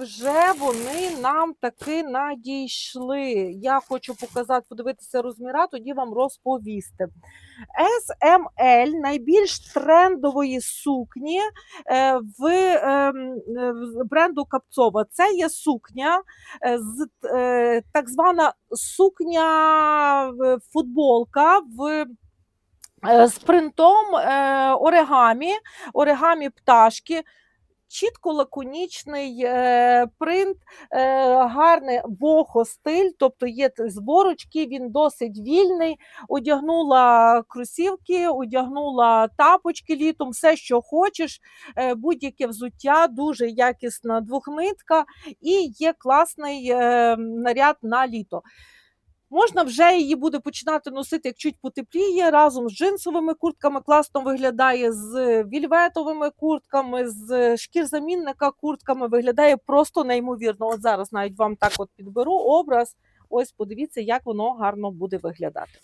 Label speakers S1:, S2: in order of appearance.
S1: Вже вони нам таки надійшли. Я хочу показати, подивитися розміра, тоді вам розповісти. SML найбільш трендової сукні е, в ем, е, бренду Капцова. Це є сукня, е, з так звана сукня футболка в. З принтом оригамі, оригамі пташки, чітко лаконічний е, принт, е, гарний бохо-стиль, тобто є зборочки, він досить вільний. Одягнула кросівки, одягнула тапочки літом, все, що хочеш, е, будь-яке взуття, дуже якісна двохнитка і є класний е, наряд на літо. Можна вже її буде починати носити, як чуть потепліє, разом з джинсовими куртками. Класно виглядає з вільветовими куртками, з шкірзамінника куртками. Виглядає просто неймовірно. От зараз навіть вам так от підберу образ. Ось подивіться, як воно гарно буде виглядати.